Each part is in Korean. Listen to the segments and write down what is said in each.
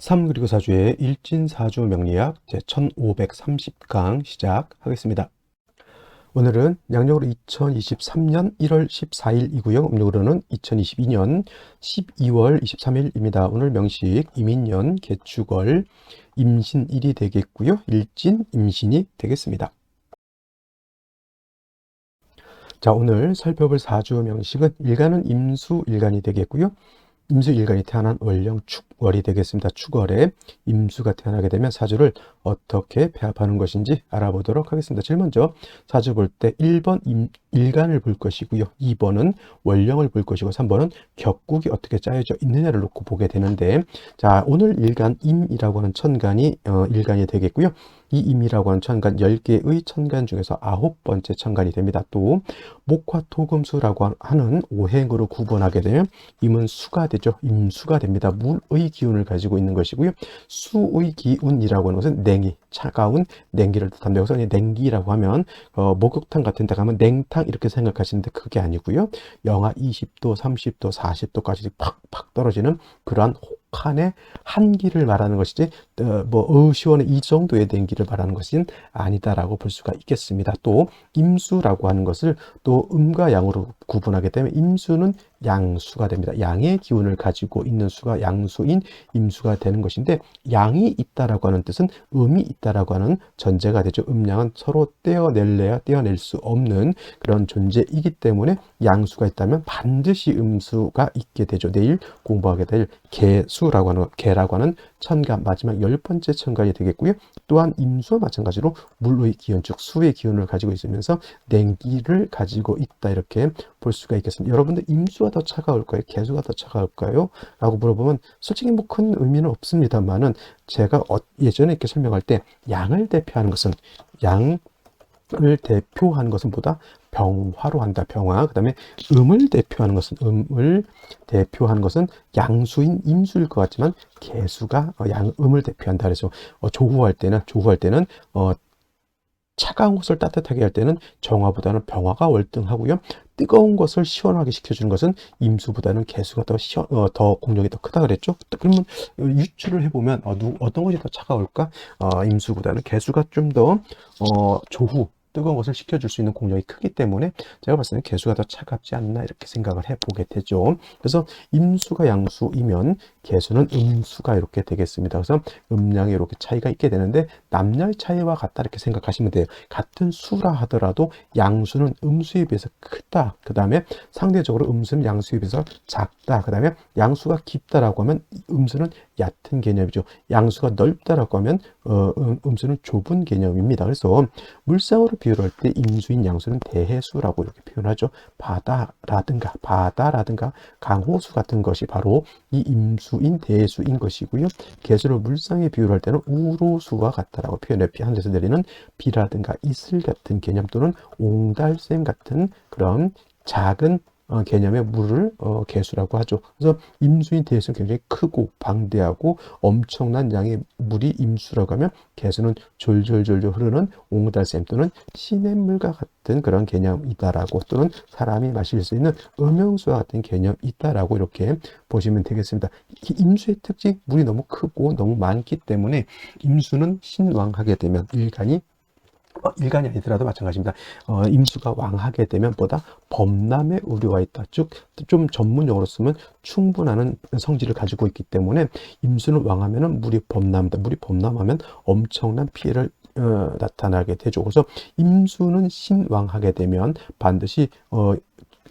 3 그리고 4주의 일진사주 명리학 제 1530강 시작하겠습니다. 오늘은 양력으로 2023년 1월 14일이고요. 음력으로는 2022년 12월 23일입니다. 오늘 명식 이민년 개축월 임신일이 되겠고요. 일진 임신이 되겠습니다. 자, 오늘 살펴볼 사주 명식은 일간은 임수 일간이 되겠고요. 임수 일간이 태어난 월령 축월이 되겠습니다. 축월에 임수가 태어나게 되면 사주를 어떻게 배합하는 것인지 알아보도록 하겠습니다. 제일 먼저 사주 볼 때 1번 임, 일간을 볼 것이고요. 2번은 월령을 볼 것이고 3번은 격국이 어떻게 짜여져 있느냐를 놓고 보게 되는데 자 오늘 일간 임이라고 하는 천간이 어, 일간이 되겠고요. 이 임이라고 하는 천간 10개의 천간 중에서 아홉 번째 천간이 됩니다. 또 목화 토금수라고 하는 오행으로 구분하게 되면 임은 수가 되죠. 임수가 됩니다. 물의 기운을 가지고 있는 것이고요. 수의 기운이라고 하는 것은 냉이, 차가운 냉기를 뜻합니다. 그래서 냉기라고 하면 어, 목욕탕 같은 데 가면 냉탕 이렇게 생각하시는데 그게 아니고요. 영하 20도, 30도, 40도까지 팍팍 떨어지는 그러한 혹한의 한기를 말하는 것이지 어, 뭐 어시원의 이 정도의 냉기를 말하는 것은 아니다라고 볼 수가 있겠습니다. 또 임수라고 하는 것을 또 음과 양으로 구분하게 되면 임수는 양수가 됩니다. 양의 기운을 가지고 있는 수가 양수인 임수가 되는 것인데 양이 있다라고 하는 뜻은 음이 있다라고 하는 전제가 되죠. 음양은 서로 떼어낼래야 떼어낼 수 없는 그런 존재이기 때문에 양수가 있다면 반드시 음수가 있게 되죠. 내일 공부하게 될 개수라고 하는 개라고 하는 천간 마지막 열 번째 천간이 되겠고요. 또한 임수와 마찬가지로 물의 기운 즉 수의 기운을 가지고 있으면서 냉기를 가지고 있다 이렇게 볼 수가 있겠습니다. 여러분들 임수가 더 차가울까요? 개수가 더 차가울까요? 라고 물어보면 솔직히 뭐 큰 의미는 없습니다만은 제가 어, 예전에 이렇게 설명할 때 양을 대표하는 것은 양 을 대표하는 것은 보다 병화로 한다. 병화. 그 다음에 음을 대표하는 것은 음을 대표하는 것은 양수인 임수일 것 같지만 개수가 어, 양 음을 대표한다. 그래서 어, 조후할 때는 조후할 때는 어, 차가운 것을 따뜻하게 할 때는 정화보다는 병화가 월등하고요. 뜨거운 것을 시원하게 시켜주는 것은 임수보다는 개수가 더 시원, 어, 더 공력이 더 크다 그랬죠. 그러면 유추를 해보면 어, 누, 어떤 것이 더 차가울까? 어, 임수보다는 개수가 좀 더 어, 조후 뜨거운 것을 식혀줄 수 있는 공력이 크기 때문에 제가 봤을 때는 개수가 더 차갑지 않나 이렇게 생각을 해보게 되죠. 그래서 임수가 양수이면 개수는 음수가 이렇게 되겠습니다. 그래서 음량이 이렇게 차이가 있게 되는데 남녀의 차이와 같다 이렇게 생각하시면 돼요. 같은 수라 하더라도 양수는 음수에 비해서 크다. 그 다음에 상대적으로 음수는 양수에 비해서 작다. 그 다음에 양수가 깊다라고 하면 음수는 얕은 개념이죠. 양수가 넓다라고 하면 어, 음, 수는 좁은 개념입니다. 그래서 물상으로 비유할 때 임수인 양수는 대해수라고 이렇게 표현하죠. 바다라든가 바다라든가 강호수 같은 것이 바로 이 임수인 대해수인 것이고요. 개수를 물상에 비유할 때는 우로수와 같다라고 표현해 하늘에서 내리는 비라든가 이슬 같은 개념 또는 옹달샘 같은 그런 작은 어, 개념의 물을 어, 개수라고 하죠. 그래서 임수인 대수는 굉장히 크고 방대하고 엄청난 양의 물이 임수라고 하면 개수는 졸졸졸졸 흐르는 옹달샘 또는 시냇물과 같은 그런 개념이다라고 또는 사람이 마실 수 있는 음영수와 같은 개념이 있다라고 이렇게 보시면 되겠습니다. 임수의 특징 물이 너무 크고 너무 많기 때문에 임수는 신왕하게 되면 일간이 어, 일간이 아니더라도 마찬가지입니다. 어, 임수가 왕하게 되면 보다 범람의 우려가 있다. 쭉좀 전문용어로 쓰면 충분하는 성질을 가지고 있기 때문에 임수는 왕하면은 물이 범람다. 물이 범람하면 엄청난 피해를 어, 나타나게 되죠. 그래서 임수는 신왕하게 되면 반드시 어,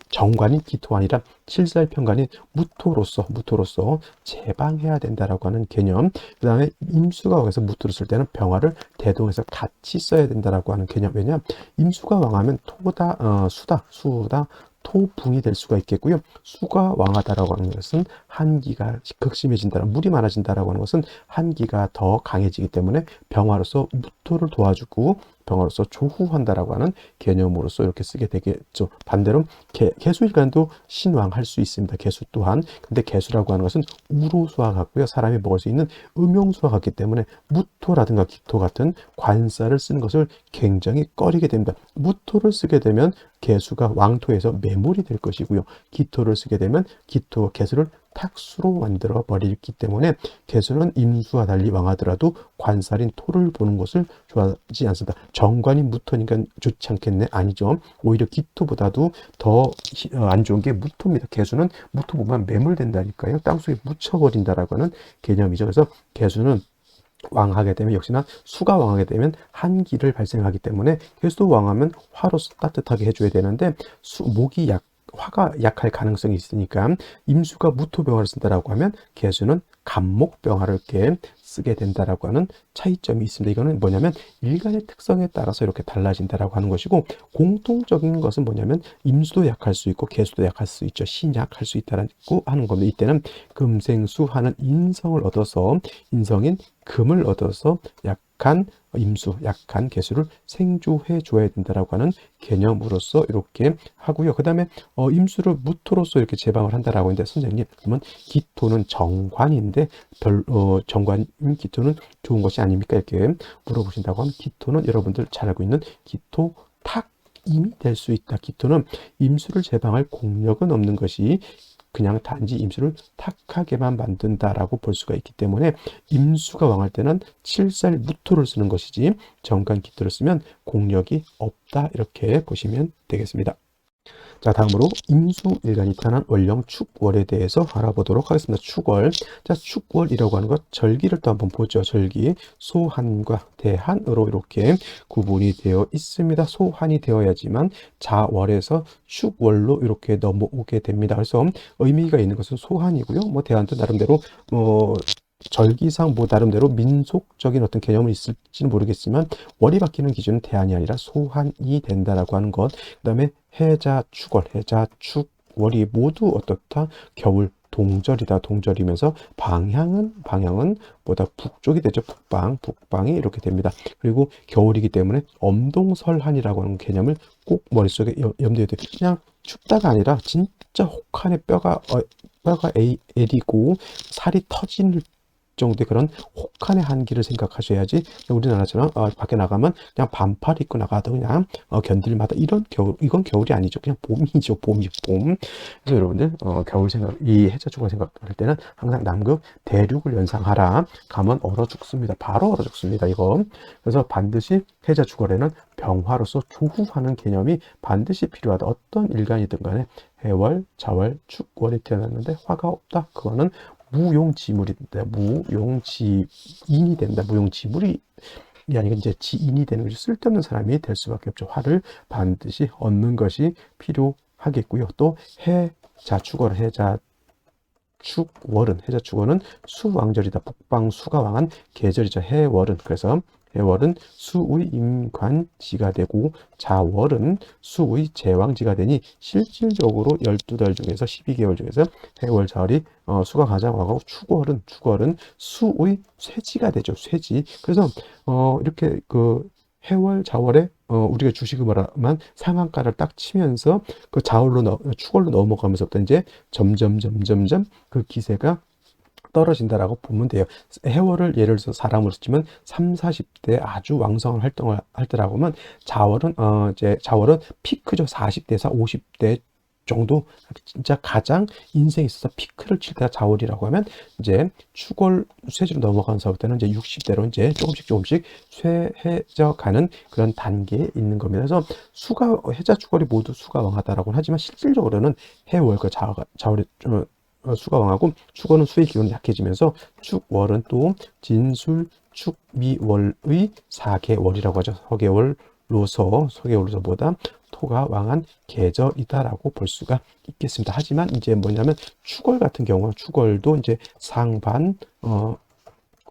정관이 기토가 아니라 칠살평관인 무토로서 무토로서 제방해야 된다라고 하는 개념. 그 다음에 임수가 왕해서 무토를 쓸 때는 병화를 대동해서 같이 써야 된다라고 하는 개념. 왜냐 임수가 왕하면 토다 어, 수다 수다 토붕이 될 수가 있겠고요. 수가 왕하다라고 하는 것은 한기가 극심해진다, 물이 많아진다라고 하는 것은 한기가 더 강해지기 때문에 병화로서 무토를 도와주고 병화로서 조후한다라고 하는 개념으로서 이렇게 쓰게 되겠죠. 반대로 개, 개수일간도 신왕할 수 있습니다. 개수 또한 근데 개수라고 하는 것은 우로수와 같고요. 사람이 먹을 수 있는 음용수와 같기 때문에 무토라든가 기토 같은 관사를 쓰는 것을 굉장히 꺼리게 됩니다. 무토를 쓰게 되면 개수가 왕토에서 매몰이 될 것이고요. 기토를 쓰게 되면 기토 개수를 탁수로 만들어 버리기 때문에 개수는 임수와 달리 왕하더라도 관살인 토를 보는 것을 좋아하지 않습니다. 정관이 무토니까 좋지 않겠네? 아니죠. 오히려 기토보다도 더 안 좋은 게 무토입니다. 개수는 무토 보면 매몰된다니까요. 땅속에 묻혀버린다라고 하는 개념이죠. 그래서 개수는 왕하게 되면 역시나 수가 왕하게 되면 한기를 발생하기 때문에 개수도 왕하면 화로서 따뜻하게 해줘야 되는데 수, 목이 약 화가 약할 가능성이 있으니까 임수가 무토병화를 쓴다라고 하면 개수는 간목병화를 이렇게 쓰게 된다라고 하는 차이점이 있습니다. 이거는 뭐냐면 일간의 특성에 따라서 이렇게 달라진다라고 하는 것이고 공통적인 것은 뭐냐면 임수도 약할 수 있고 개수도 약할 수 있죠. 신약할 수 있다라고 하는 겁니다. 이때는 금생수 하는 인성을 얻어서 인성인 금을 얻어서 약한 임수, 약한 개수를 생조해 줘야 된다라고 하는 개념으로서 이렇게 하고요. 그 다음에 어, 임수를 무토로서 이렇게 제방을 한다라고 했는데 선생님 그러면 기토는 정관인데 별 어, 정관 기토는 좋은 것이 아닙니까? 이렇게 물어보신다고 하면 기토는 여러분들 잘 알고 있는 기토 탁 임이 될 수 있다. 기토는 임수를 제방할 공력은 없는 것이 그냥 단지 임수를 탁하게만 만든다라고 볼 수가 있기 때문에 임수가 왕할 때는 칠살 무토를 쓰는 것이지 정관 기토를 쓰면 공력이 없다 이렇게 보시면 되겠습니다. 자, 다음으로 임수일간이 태어난 월령 축월에 대해서 알아보도록 하겠습니다. 축월. 자, 축월이라고 하는 것, 절기를 또 한번 보죠. 절기. 소한과 대한으로 이렇게 구분이 되어 있습니다. 소한이 되어야지만 자월에서 축월로 이렇게 넘어오게 됩니다. 그래서 의미가 있는 것은 소한이고요. 뭐 대한도 나름대로 뭐 절기상 뭐 나름대로 민속적인 어떤 개념은 있을지는 모르겠지만 월이 바뀌는 기준은 대안이 아니라 소환이 된다라고 하는 것. 그다음에 해자 축월, 해자 축 월이 모두 어떻다? 겨울 동절이다 동절이면서 방향은 방향은 보다 북쪽이 되죠 북방 북방이 이렇게 됩니다 그리고 겨울이기 때문에 엄동설한이라고 하는 개념을 꼭 머릿속에 염두에 두요 그냥 춥다가 아니라 진짜 혹한에 뼈가 어, 뼈가 애리고 살이 터지는 정도의 그런 혹한의 한기를 생각하셔야지 우리나라처럼 어, 밖에 나가면 그냥 반팔 입고 나가도 그냥 어, 견딜마다 이런 겨울 이건 겨울이 아니죠. 그냥 봄이죠. 봄이 봄. 그래서 여러분들 어, 겨울 생각 이 해자축을 생각할 때는 항상 남극 대륙을 연상하라. 가면 얼어 죽습니다. 바로 얼어 죽습니다 이거. 그래서 반드시 해자축월에는 병화로서 조후하는 개념이 반드시 필요하다. 어떤 일간이든 간에 해월, 자월, 축월이 태어났는데 화가 없다. 그거는 무용지물이 된다. 무용지인이 된다. 무용지물이 이 아니고 이제 지인이 되는 것이 쓸데없는 사람이 될 수밖에 없죠. 화를 반드시 얻는 것이 필요하겠고요. 또 해자 축월 해자 축월은 해자 축월은 수왕절이다. 북방 수가 왕한 계절이죠. 해월은 그래서 해월은 수의 임관지가 되고 자월은 수의 제왕지가 되니 실질적으로 12달 중에서 12개월 중에서 해월, 자월이 어, 수가 가장 왕하고 축월은 축월은 수의 쇠지가 되죠. 쇠지. 그래서 어, 이렇게 그 해월, 자월에 어, 우리가 주식을말하면 상한가를 딱 치면서 그 자월로 너, 축월로 넘어가면서부터 이제 점점 점점점 그 기세가 떨어진다라고 보면 돼요. 해월을 예를 들어서 사람으로 치면 3, 40대 아주 왕성한 활동을 할 때라고 하면 자월은 어 이제 자월은 피크죠. 40대에서 50대 정도 진짜 가장 인생에 있어서 피크를 칠 때가 자월이라고 하면 이제 축월 쇠지로 넘어가는 사부터는 이제 60대로 이제 조금씩 조금씩 쇠해져 가는 그런 단계에 있는 겁니다. 그래서 수가 해자 축월이 모두 수가 왕하다라고 하지만 실질적으로는 해월 과 자월, 이 어, 수가 왕하고 축월은 수의 기운이 약해지면서 축월은 또 진술 축미월의 사계월이라고 하죠. 서계월로서 서계월로서보다 토가 왕한 계절이다라고 볼 수가 있겠습니다. 하지만 이제 뭐냐면 축월 같은 경우 축월도 이제 상반 어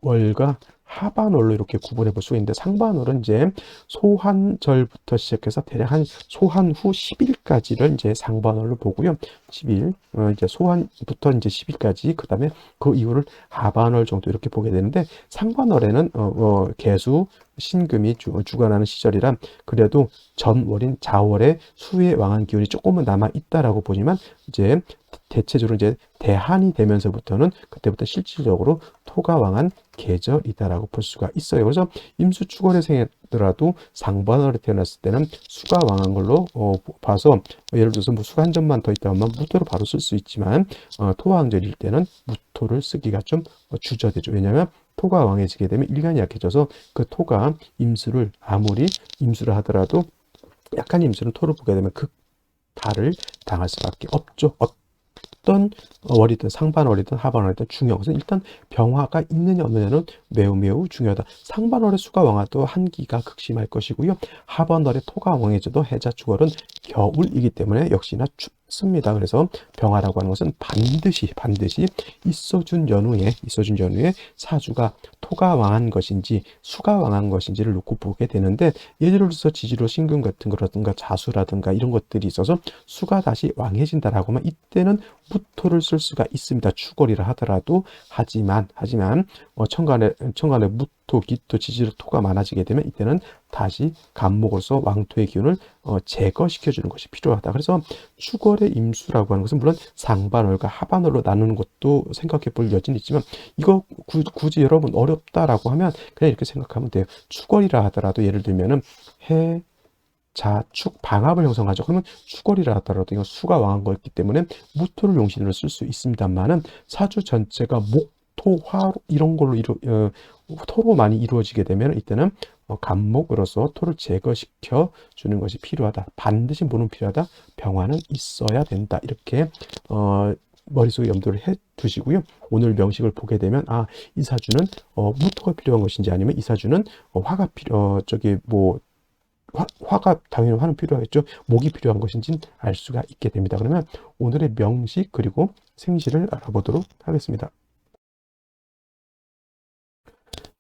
월과 하반월로 이렇게 구분해 볼 수가 있는데 상반월은 이제 소환절부터 시작해서 대략 한 소환 후 10일까지를 이제 상반월로 보고요. 10일 어 이제 소환부터 이제 10일까지 그다음에 그 이후를 하반월 정도 이렇게 보게 되는데 상반월에는 어, 어 개수 신금이 주, 주관하는 시절이라 그래도 전월인 자월에 수의 왕한 기운이 조금은 남아 있다라고 보지만 이제 대체적으로 이제 대한이 되면서부터는 그때부터 실질적으로 토가 왕한 계절이다라고 볼 수가 있어요. 그래서 임수 축월에 생했더라도 상반월에 태어났을 때는 수가 왕한 걸로 어, 봐서 예를 들어서 뭐 수가 한 점만 더 있다면 무토를 바로 쓸 수 있지만 어, 토왕절일 때는 무토를 쓰기가 좀 어, 주저되죠. 왜냐하면 토가 왕해지게 되면 일간이 약해져서 그 토가 임수를 아무리 임수를 하더라도 약한 임수는 토를 보게 되면 극 달을 당할 수밖에 없죠. 어떤 월이든 상반월이든 하반월이든 중요한 것은 일단 병화가 있느냐 없느냐는 매우 매우 중요하다. 상반월의 수가 왕화도 한기가 극심할 것이고요. 하반월의 토가 왕해져도 해자 축월은 겨울이기 때문에 역시나 춥 습니다. 그래서 병화라고 하는 것은 반드시 반드시 있어준 연후에 있어준 연후에 사주가 토가 왕한 것인지 수가 왕한 것인지를 놓고 보게 되는데 예를 들어서 지지로 신금 같은 거라든가 자수라든가 이런 것들이 있어서 수가 다시 왕해진다라고 하면 이때는 무토를 쓸 수가 있습니다. 추월이라 하더라도 하지만 하지만 어, 천간에 천간에 무 토, 기토, 지지로 토가 많아지게 되면 이때는 다시 간목으로서 왕토의 기운을 어, 제거시켜 주는 것이 필요하다. 그래서 추월의 임수라고 하는 것은 물론 상반월과 하반월로 나누는 것도 생각해 볼 여지는 있지만 이거 구, 굳이 여러분 어렵다라고 하면 그냥 이렇게 생각하면 돼요. 추월이라 하더라도 예를 들면은 해 자축 방합을 형성하죠. 그러면 수거리라 하더라도 이건 수가 왕한 거였기 때문에 무토를 용신으로 쓸 수 있습니다만은 사주 전체가 목, 토, 화 이런 걸로 이루 어, 토로 많이 이루어지게 되면 이때는 어, 간목으로서 토를 제거시켜 주는 것이 필요하다. 반드시 뭐는 필요하다. 병화는 있어야 된다. 이렇게 어, 머릿속에 염두를 해 두시고요. 오늘 명식을 보게 되면 아, 이 사주는 어, 무토가 필요한 것인지 아니면 이 사주는 어, 화가 필요 어, 저기 뭐 화, 가 당연히 화는 필요하겠죠. 목이 필요한 것인지는 알 수가 있게 됩니다. 그러면 오늘의 명식 그리고 생시를 알아보도록 하겠습니다.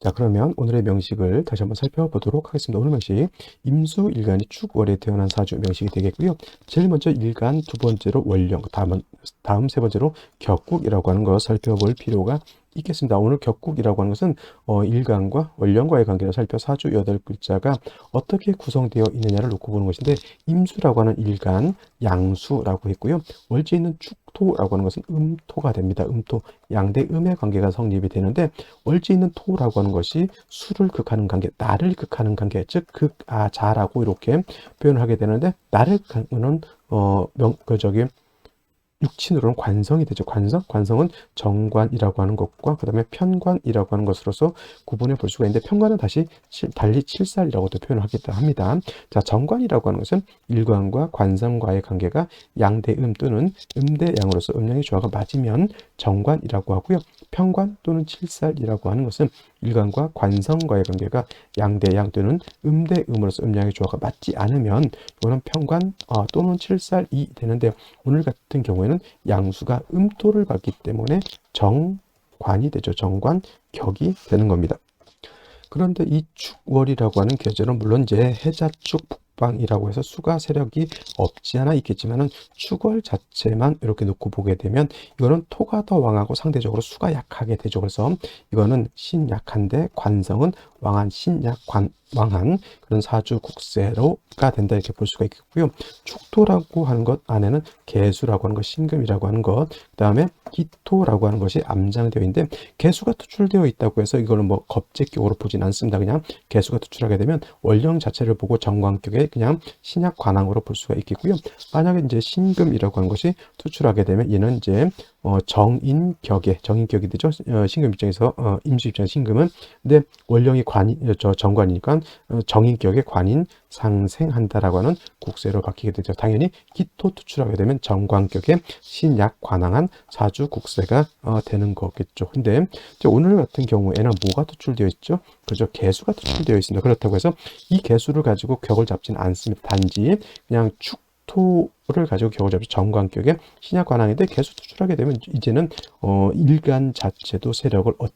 자 그러면 오늘의 명식을 다시 한번 살펴보도록 하겠습니다. 오늘 명식 임수 일간이 축월에 태어난 사주 명식이 되겠고요. 제일 먼저 일간, 두 번째로 월령, 다음은 다음 세 번째로 격국이라고 하는 거 살펴볼 필요가 있겠습니다. 오늘 격국이라고 하는 것은 어, 일간과 원령과의 관계를 살펴 사주 여덟 글자가 어떻게 구성되어 있느냐를 놓고 보는 것인데 임수라고 하는 일간, 양수라고 했고요. 월지에 있는 축토라고 하는 것은 음토가 됩니다. 음토, 양대 음의 관계가 성립이 되는데 월지에 있는 토라고 하는 것이 수를 극하는 관계, 나를 극하는 관계, 즉 극, 아, 자라고 이렇게 표현을 하게 되는데 나를 극하는 어, 명, 그 저기 육친으로는 관성이 되죠. 관성? 관성은 정관이라고 하는 것과 그 다음에 편관이라고 하는 것으로서 구분해 볼 수가 있는데 편관은 다시 달리 칠살이라고도 표현을 하겠다 합니다. 자, 정관이라고 하는 것은 일관과 관성과의 관계가 양대음 또는 음대양으로서 음양의 조화가 맞으면 정관이라고 하고요. 편관 또는 칠살이라고 하는 것은 일관과 관성과의 관계가 양대양 또는 음대음으로서 음양의 조화가 맞지 않으면 이거는 편관 어, 또는 칠살이 되는데 오늘 같은 경우에는 양수가 음토를 받기 때문에 정관이 되죠. 정관 격이 되는 겁니다. 그런데 이 축월이라고 하는 계절은 물론 이제 해자축 북방이라고 해서 수가 세력이 없지 않아 있겠지만은 축월 자체만 이렇게 놓고 보게 되면 이거는 토가 더 왕하고 상대적으로 수가 약하게 되죠. 그래서 이거는 신약한데 관성은 왕한 신약 관 왕한 그런 사주 국세로가 된다 이렇게 볼 수가 있겠고요. 축토라고 하는 것 안에는 개수라고 하는 것, 신금이라고 하는 것, 그다음에 기토라고 하는 것이 암장되어 있는데 개수가 투출되어 있다고 해서 이거는 뭐 겁제격으로 보진 않습니다. 그냥 개수가 투출하게 되면 원령 자체를 보고 정관격에 그냥 신약 관항으로 볼 수가 있겠고요. 만약에 이제 신금이라고 하는 것이 투출하게 되면 얘는 이제 어, 정인격에 정인격이 되죠. 어, 신금 입장에서 어, 임수 입장에서 신금은 근데 원령이 관이 저 정관이니까 어, 정인격의 관인 상생한다라고 하는 국세로 바뀌게 되죠. 당연히 기토 투출하게 되면 정관격의 신약 관항한 사주 국세가 어, 되는 거겠죠. 근데 오늘 같은 경우에는 뭐가 투출되어 있죠? 그죠? 개수가 투출되어 있습니다. 그렇다고 해서 이 개수를 가지고 격을 잡지는 않습니다. 단지 그냥 축 토를 가지고 겨우 잡지 정관격의 신약 관항인데 계속 투출하게 되면 이제는 어 일간 자체도 세력을 얻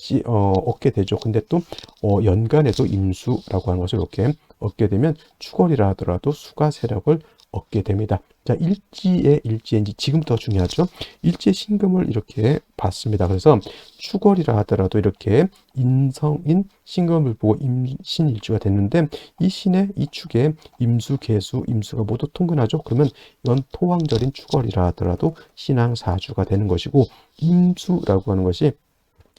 지 어 얻게 되죠. 근데 또 어, 연간에도 임수라고 하는 것을 이렇게 얻게 되면 축월이라 하더라도 수가 세력을 얻게 됩니다. 자, 일지의 일지인지 지금부터 중요하죠. 일지의 신금을 이렇게 봤습니다. 그래서 추월이라 하더라도 이렇게 인성인 신금을 보고 임신일주가 됐는데 이 신의 이 축에 임수, 개수, 임수가 모두 통근하죠. 그러면 이건 토왕절인 추월이라 하더라도 신앙 사주가 되는 것이고 임수라고 하는 것이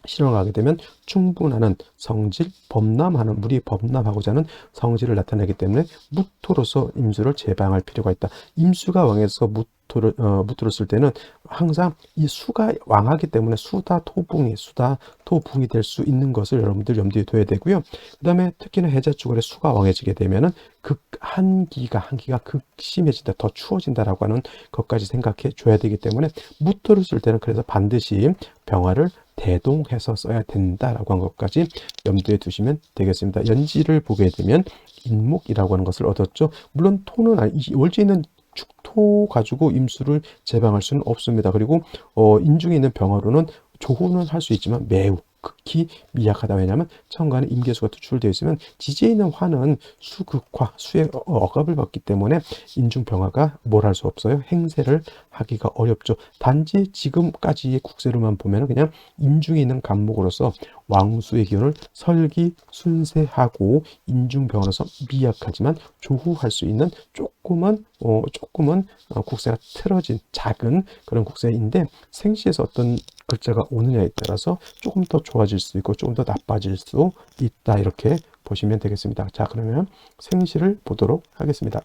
실행하게 되면 충분하는 성질, 범람하는 물이 범람하고자 하는 성질을 나타내기 때문에 무토로서 임수를 제방할 필요가 있다. 임수가 왕에서 무토를 어, 무토를 쓸 때는 항상 이 수가 왕하기 때문에 수다 토붕이 수다 토붕이 될 수 있는 것을 여러분들 염두에 둬야 되고요. 그다음에 특히나 해자축월에 수가 왕해지게 되면은 극 한기가 한기가 극심해진다, 더 추워진다라고 하는 것까지 생각해 줘야 되기 때문에 무토를 쓸 때는 그래서 반드시 병화를 대동해서 써야 된다라고 한 것까지 염두에 두시면 되겠습니다. 연지를 보게 되면 인목이라고 하는 것을 얻었죠. 물론 토는 아니, 월지는 축토 가지고 임수를 제방할 수는 없습니다. 그리고 어, 인중에 있는 병화로는 조호는 할수 있지만 매우 극히 미약하다. 왜냐하면 천간에 임계수가 투출되어 있으면 지지에 있는 화는 수극화, 수의 어, 억압을 받기 때문에 인중병화가 뭘 할 수 없어요. 행세를 하기가 어렵죠. 단지 지금까지의 국세로만 보면 그냥 인중에 있는 간목으로서 왕수의 기운을 설기 순세하고 인중병으로서 미약하지만 조후할 수 있는 조금은 어, 조금은 어, 국세가 틀어진 작은 그런 국세인데 생시에서 어떤 글자가 오느냐에 따라서 조금 더 좋아질 수 있고 조금 더 나빠질 수 있다 이렇게 보시면 되겠습니다. 자 그러면 생시를 보도록 하겠습니다.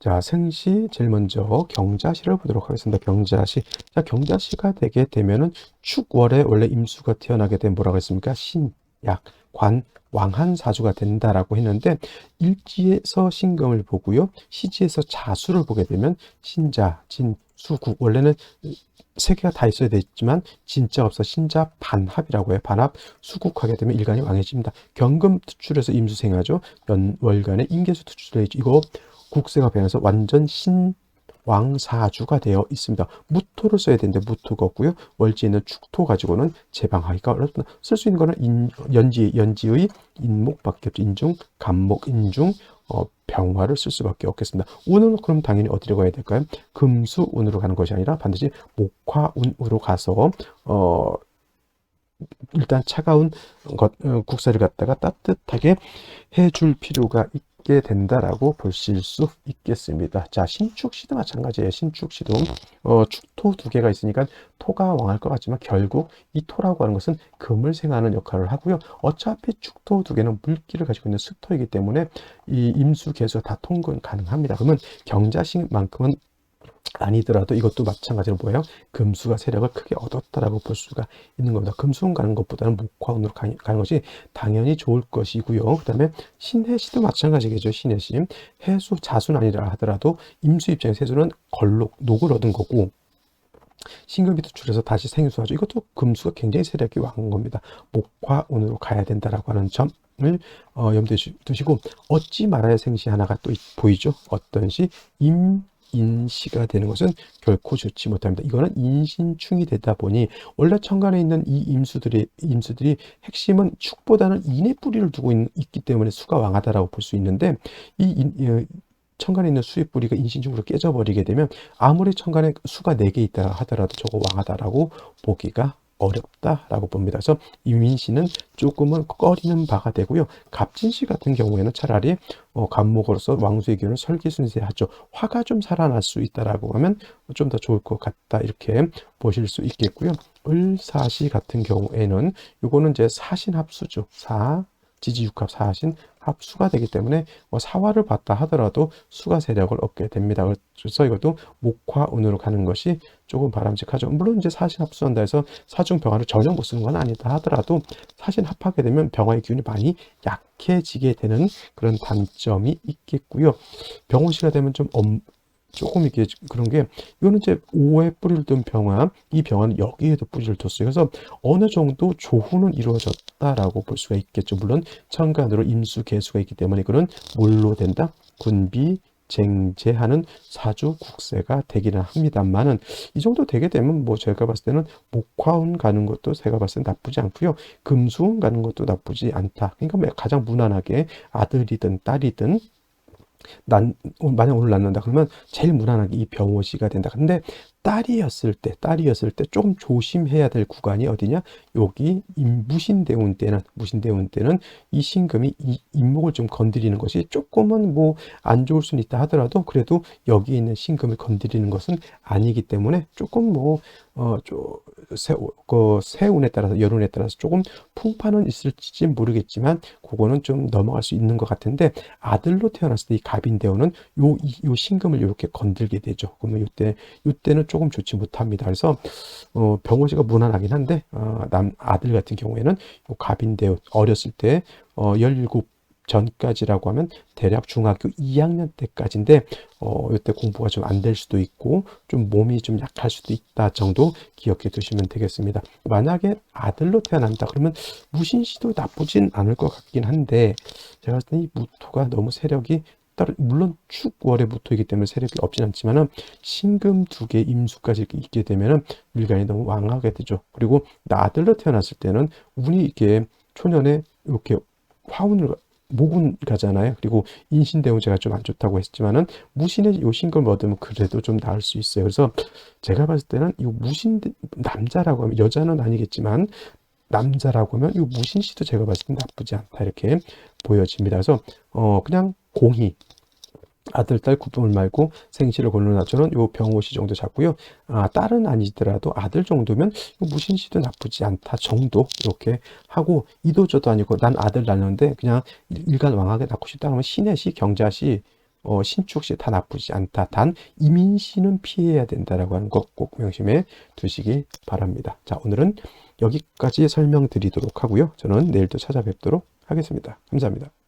자, 생시 제일 먼저 경자시를 보도록 하겠습니다. 경자시. 자, 경자시가 되게 되면은 축월에 원래 임수가 태어나게 된 뭐라고 했습니까? 신, 약, 관, 왕한 사주가 된다라고 했는데 일지에서 신금을 보고요. 시지에서 자수를 보게 되면 신자, 진, 수국 원래는 세 개가 다 있어야 되지만 진짜 없어 신자 반합이라고 해요. 반합 수국하게 되면 일간이 왕해집니다. 경금 투출해서 임수생하죠. 연 월간에 임계수 투출해 이거 국세가 변해서 완전 신 왕사주가 되어 있습니다. 무토를 써야 되는데 무토가 없고요. 월지에는 축토 가지고는 제방하기가 어렵습니다. 쓸 수 있는 거는 인, 연지, 연지의 인목밖에 없죠. 인중, 간목, 인중, 어, 병화를 쓸 수밖에 없겠습니다. 운은 그럼 당연히 어디로 가야 될까요? 금수운으로 가는 것이 아니라 반드시 목화운으로 가서 어, 일단 차가운 것, 어, 국사를 갖다가 따뜻하게 해줄 필요가 있 있게 된다라고 보실 수 있겠습니다. 자, 신축시도 마찬가지예요. 신축시도 어, 축토 두 개가 있으니까 토가 왕할 것 같지만 결국 이 토라고 하는 것은 금을 생하는 역할을 하고요. 어차피 축토 두 개는 물기를 가지고 있는 습토이기 때문에 이 임수 개수가 다 통근 가능합니다. 그러면 경자신만큼은 아니더라도 이것도 마찬가지로 뭐예요? 금수가 세력을 크게 얻었다라고 볼 수가 있는 겁니다. 금수운 가는 것보다는 목화운으로 가는 것이 당연히 좋을 것이고요. 그 다음에 신해시도 마찬가지겠죠. 신해시. 해수, 자수는 아니라 하더라도 임수 입장에서 해수는 걸록, 녹을 얻은 거고 신금이 투출해서 다시 생수하죠. 이것도 금수가 굉장히 세력이 왕한 겁니다. 목화운으로 가야 된다라고 하는 점. 을 어, 염두에 두시고 어찌 말아야 생시 하나가 또 보이죠. 어떤 시 임, 인시가 되는 것은 결코 좋지 못합니다. 이거는 인신충이 되다 보니 원래 천간에 있는 이 임수들이 임수들이 핵심은 축보다는 인의 뿌리를 두고 있, 기 때문에 수가 왕하다라고 볼 수 있는데 이 인, 천간에 있는 수의 뿌리가 인신충으로 깨져버리게 되면 아무리 천간에 수가 4개 있다 하더라도 저거 왕하다라고 보기가 어렵다라고 봅니다. 그래서 이민 씨는 조금은 꺼리는 바가 되고요. 갑진 씨 같은 경우에는 차라리 어, 간목으로서 왕수의 기운을 설기순세하죠. 화가 좀 살아날 수 있다라고 하면 좀 더 좋을 것 같다 이렇게 보실 수 있겠고요. 을사시 같은 경우에는 이거는 이제 사신합수죠. 사 지지육합 사신 합수가 되기 때문에 뭐 사화를 봤다 하더라도 수가 세력을 얻게 됩니다. 그래서 이것도 목화운으로 가는 것이 조금 바람직하죠. 물론 이제 사신 합수한다 해서 사중 병화를 전혀 못 쓰는 건 아니다 하더라도 사신 합하게 되면 병화의 기운이 많이 약해지게 되는 그런 단점이 있겠고요. 병원시가 되면 좀 엄, 조금 이렇게 그런 게 이거는 이제 5에 뿌리를 둔 병화 이 병화는 여기에도 뿌리를 뒀어요. 그래서 어느 정도 조후는 이루어졌다라고 볼 수가 있겠죠. 물론 천간으로 임수 개수가 있기 때문에 이거는 뭘로 된다? 군비 쟁제하는 사주 국세가 되기는 합니다만은 이 정도 되게 되면 뭐 제가 봤을 때는 목화운 가는 것도 제가 봤을 때 나쁘지 않고요 금수운 가는 것도 나쁘지 않다 그러니까 뭐 가장 무난하게 아들이든 딸이든 난 어, 만약 오늘 낳는다 그러면 제일 무난하게 이 병호시가 된다. 근데 딸이었을 때 딸이었을 때 조금 조심해야 될 구간이 어디냐? 여기 임- 무신대운 때는 무신대운 때는 이 신금이 이 임목을 좀 건드리는 것이 조금은 뭐 안 좋을 수는 있다 하더라도 그래도 여기 있는 신금을 건드리는 것은 아니기 때문에 조금 뭐 뭐어새 그 세운에 따라서 여운에 따라서 조금 풍파는 있을지 모르겠지만 그거는 좀 넘어갈 수 있는 것 같은데 아들로 태어났을 때 이 갑인대원은 요, 이- 요 신금을 이렇게 건들게 되죠. 그러면 이때, 이때는 조금 좋지 못합니다. 그래서, 어, 병호씨가 무난하긴 한데, 어, 남, 아들 같은 경우에는 요 갑인대원, 어렸을 때, 어, 17 전까지라고 하면 대략 중학교 2학년 때까지인데, 어, 이때 공부가 좀 안 될 수도 있고, 좀 몸이 좀 약할 수도 있다 정도 기억해 두시면 되겠습니다. 만약에 아들로 태어난다 그러면 무신시도 나쁘진 않을 것 같긴 한데, 제가 봤을 때 이 무토가 너무 세력이 따로 물론 무토이기 때문에 세력이 없진 않지만은 신금 두 개 임수까지 이렇게 있게 되면은 일간이 너무 왕하게 되죠. 그리고 나들로 태어났을 때는 운이 이게 초년에 이렇게 화운을 목운 가잖아요. 그리고 인신대운 제가 좀 안 좋다고 했지만은 무신의 요 신금을 얻으면 그래도 좀 나을 수 있어요. 그래서 제가 봤을 때는 이 무신 남자라고 하면 여자는 아니겠지만 남자라고 하면 이 무신 씨도 제가 봤을 때 나쁘지 않다 이렇게 보여집니다. 그래서 어 그냥 공희 아들 딸 구분을 말고 생시를 저는 요 병호시 정도 잡고요. 아 딸은 아니더라도 아들 정도면 요 무신시도 나쁘지 않다 정도 이렇게 하고 이도저도 아니고 난 아들 낳는데 그냥 일간 왕하게 낳고 싶다 하면 신해시 경자시 어, 신축시 다 나쁘지 않다. 단 이민시는 피해야 된다라고 하는 것 꼭 명심해 두시기 바랍니다. 자 오늘은 여기까지 설명드리도록 하고요. 저는 내일 또 찾아뵙도록 하겠습니다. 감사합니다.